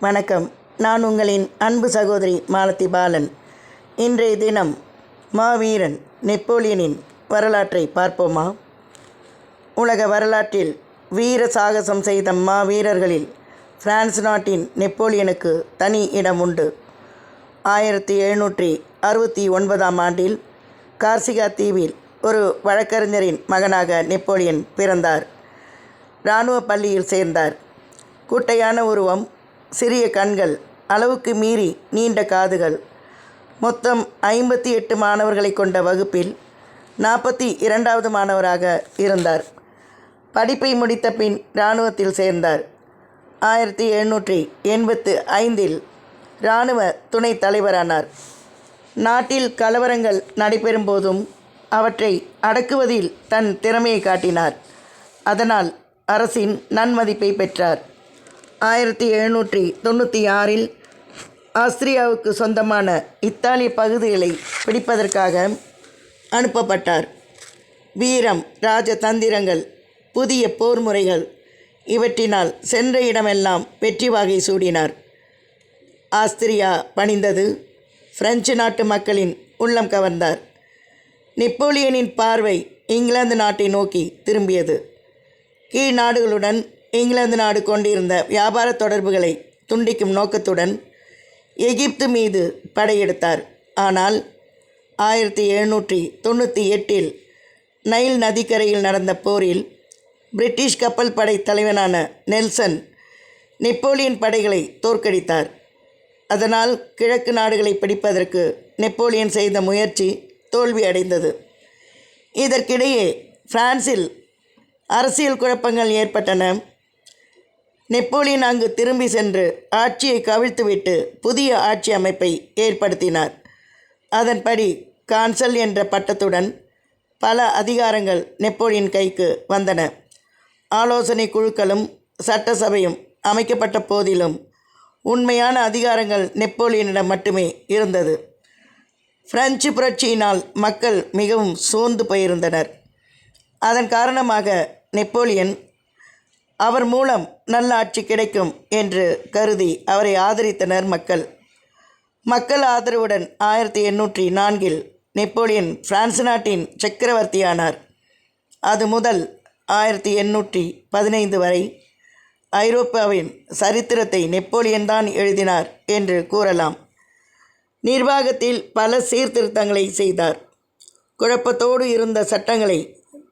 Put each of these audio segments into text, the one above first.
வணக்கம். நான் உங்களின் அன்பு சகோதரி மாலதி பாலன். இன்றைய தினம் மாவீரன் நெப்போலியனின் வரலாற்றை பார்ப்போமா? உலக வரலாற்றில் வீர சாகசம் செய்த மாவீரர்களில் பிரான்ஸ் நாட்டின் நெப்போலியனுக்கு தனி இடம் உண்டு. ஆயிரத்தி எழுநூற்றி அறுபத்தி ஒன்பதாம் ஆண்டில் கார்சிகா தீவில் ஒரு வழக்கறிஞரின் மகனாக நெப்போலியன் பிறந்தார். இராணுவ பள்ளியில் சேர்ந்தார். குட்டையான உருவம் சிறிய கண்கள் அளவுக்கு மீறி நீண்ட காதுகள். மொத்தம் ஐம்பத்தி எட்டு மாணவர்களை கொண்ட வகுப்பில் நாற்பத்தி இரண்டாவது மாணவராக இருந்தார். படிப்பை முடித்த பின் இராணுவத்தில் சேர்ந்தார். ஆயிரத்தி எழுநூற்றி எண்பத்து ஐந்தில் இராணுவ துணைத் தலைவரானார். நாட்டில் கலவரங்கள் நடைபெறும் போதும் அவற்றை அடக்குவதில் தன் திறமையை காட்டினார். அதனால் அரசின் நன்மதிப்பை பெற்றார். ஆயிரத்தி எழுநூற்றி தொண்ணூற்றி ஆறில் ஆஸ்திரியாவுக்கு சொந்தமான இத்தாலிய பகுதிகளை பிடிப்பதற்காக அனுப்பப்பட்டார். வீரம் ராஜதந்திரங்கள் புதிய போர் முறைகள் இவற்றினால் சென்ற இடமெல்லாம் வெற்றி வாகை சூடினார். ஆஸ்திரியா பணிந்தது பிரெஞ்சு நாட்டு மக்களின் உள்ளம் கவர்ந்தார். நெப்போலியனின் பார்வை இங்கிலாந்து நாட்டை நோக்கி திரும்பியது. கீழ் நாடுகளுடன் இங்கிலாந்து நாடு கொண்டிருந்த வியாபார தொடர்புகளை துண்டிக்கும் நோக்கத்துடன் எகிப்து மீது படையெடுத்தார். ஆனால் ஆயிரத்தி எழுநூற்றி தொண்ணூற்றி எட்டில் நைல் நதிக்கரையில் நடந்த போரில் பிரிட்டிஷ் கப்பல் படை தலைவனான நெல்சன் நெப்போலியன் படைகளை தோற்கடித்தார். அதனால் கிழக்கு நாடுகளை பிடிப்பதற்கு நெப்போலியன் செய்த முயற்சி தோல்வி அடைந்தது. இதற்கிடையே பிரான்சில் அரசியல் குழப்பங்கள் ஏற்பட்டன. நெப்போலியன் அங்கு திரும்பி சென்று ஆட்சியை கவிழ்த்துவிட்டு புதிய ஆட்சி அமைப்பை ஏற்படுத்தினார். அதன்படி கான்சல் என்ற பட்டத்துடன் பல அதிகாரங்கள் நெப்போலியன் கைக்கு வந்தன. ஆலோசனை குழுக்களும் சட்டசபையும் அமைக்கப்பட்ட போதிலும் உண்மையான அதிகாரங்கள் நெப்போலியனிடம் மட்டுமே இருந்தது. பிரெஞ்சு புரட்சியினால் மக்கள் மிகவும் சோர்ந்து போயிருந்தனர். அதன் காரணமாக நெப்போலியன் அவர் மூலம் நல்ல ஆட்சி கிடைக்கும் என்று கருதி அவரை ஆதரித்தனர் மக்கள். மக்கள் ஆதரவுடன் ஆயிரத்தி எண்ணூற்றி நான்கில் நெப்போலியன் பிரான்ஸ் நாட்டின் சக்கரவர்த்தியானார். அது முதல் ஆயிரத்தி எண்ணூற்றி பதினைந்து வரை ஐரோப்பாவின் சரித்திரத்தை நெப்போலியன் தான் எழுதினார் என்று கூறலாம். நிர்வாகத்தில் பல சீர்திருத்தங்களை செய்தார். குழப்பத்தோடு இருந்த சட்டங்களை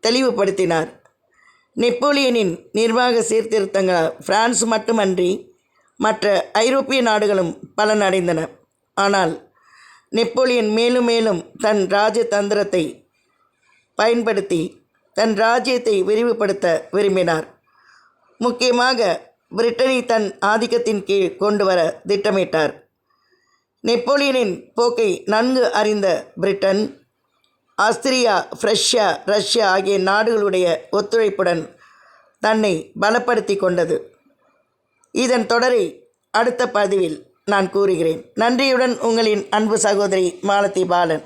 தெளிவுபடுத்தினார். நெப்போலியனின் நிர்வாக சீர்திருத்தங்களால் பிரான்ஸ் மட்டுமன்றி மற்ற ஐரோப்பிய நாடுகளும் பலனடைந்தன. ஆனால் நெப்போலியன் மேலும் மேலும் தன் ராஜதந்திரத்தை பயன்படுத்தி தன் ராஜ்யத்தை விரிவுபடுத்த விரும்பினார். முக்கியமாக பிரிட்டனை தன் ஆதிக்கத்தின் கீழ் கொண்டு வர திட்டமிட்டார். நெப்போலியனின் போக்கை நன்கு அறிந்த பிரிட்டன் ஆஸ்திரியா பிரஷ்யா ரஷ்யா ஆகிய நாடுகளுடைய ஒத்துழைப்புடன் தன்னை பலப்படுத்தி கொண்டது. இதன் தொடரை அடுத்த பதிவில் நான் கூறுகிறேன். நன்றியுடன் உங்களின் அன்பு சகோதரி மாலதி பாலன்.